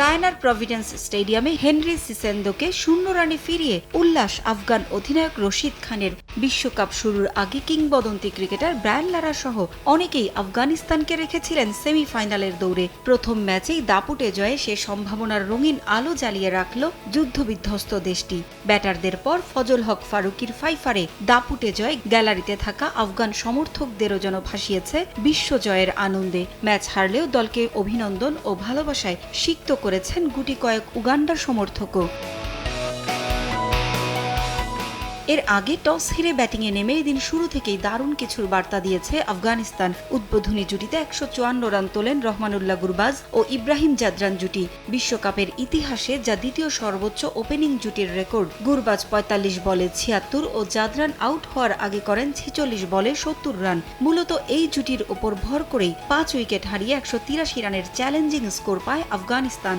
গায়ানার Providence স্টেডিয়ামে Henry সিসেন্দোকে শূন্য রানে ফিরিয়ে উল্লাস আফগান অধিনায়ক রশিদ খানের বিশ্বকাপ শুরুর আগে কিংবদন্তি ক্রিকেটার ব্রায়ান লারা সহ অনেকেই আফগানিস্তানকে রেখেছিলেন সেমিফাইনালের দৌড়ে। প্রথম ম্যাচেই দাপুটে জয়ে সে সম্ভাবনার রঙিন আলো জ্বালিয়ে রাখল যুদ্ধবিধ্বস্ত দেশটি। ব্যাটারদের পর ফজল হক ফারুকির ফাইফারে দাপুটে জয় গ্যালারিতে থাকা আফগান সমর্থকদেরও যেন ভাসিয়েছে বিশ্বজয়ের আনন্দে। ম্যাচ হারলেও দলকে অভিনন্দন ও ভালোবাসায় সিক্ত করেছেন গুটি কয়েক উগান্ডার সমর্থকও। এর আগে টস হেরে ব্যাটিংয়ে নেমে এদিন শুরু থেকেই দারুণ কিছুর বার্তা দিয়েছে আফগানিস্তান। উদ্বোধনী জুটিতে একশো চুয়ান্ন রান তোলেন রহমানুল্লাহ গুরবাজ ও ইব্রাহিম জাদরান জুটি। বিশ্বকাপের ইতিহাসে যা দ্বিতীয় সর্বোচ্চ ওপেনিং জুটির রেকর্ড, গুরবাজ পঁয়তাল্লিশ বলে ছিয়াত্তর ও জাদরান আউট হওয়ার আগে করেন ছেচল্লিশ বলে সত্তর রান। মূলত এই জুটির ওপর ভর করেই পাঁচ উইকেট হারিয়ে একশো তিরাশি রানের চ্যালেঞ্জিং স্কোর পায় আফগানিস্তান।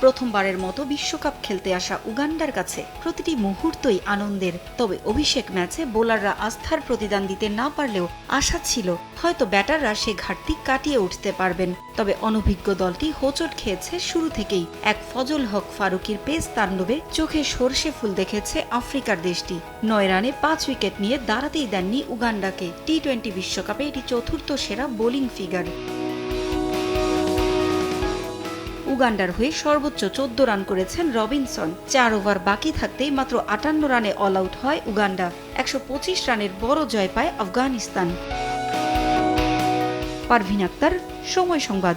প্রথমবারের মতো বিশ্বকাপ খেলতে আসা উগান্ডার কাছে প্রতিটি মুহূর্তই আনন্দের। তবে অভিষেক ম্যাচে বোলাররা আস্থার প্রতিদান দিতে না পারলেও আশা ছিল হয়তো ব্যাটাররা সে ঘাটতি কাটিয়ে উঠতে পারবেন। তবে অনভিজ্ঞ দলটি হোঁচট খেয়েছে শুরু থেকেই। এক ফজল হক ফারুকির পেস তাণ্ডবে চোখে সর্ষে ফুল দেখেছে আফ্রিকার দেশটি। নয় রানে পাঁচ উইকেট নিয়ে দাঁড়াতেই দেননি উগান্ডাকে। টি টোয়েন্টি বিশ্বকাপে এটি চতুর্থ সেরা বোলিং ফিগার। উগান্ডার হয়ে সর্বোচ্চ চোদ্দ রান করেছেন রবিনসন। চার ওভার বাকি থাকতেই মাত্র আটান্ন রানে অল আউট হয় উগান্ডা। একশো পঁচিশ রানের বড় জয় পায় আফগানিস্তান। পারভিন আক্তার, সময় সংবাদ।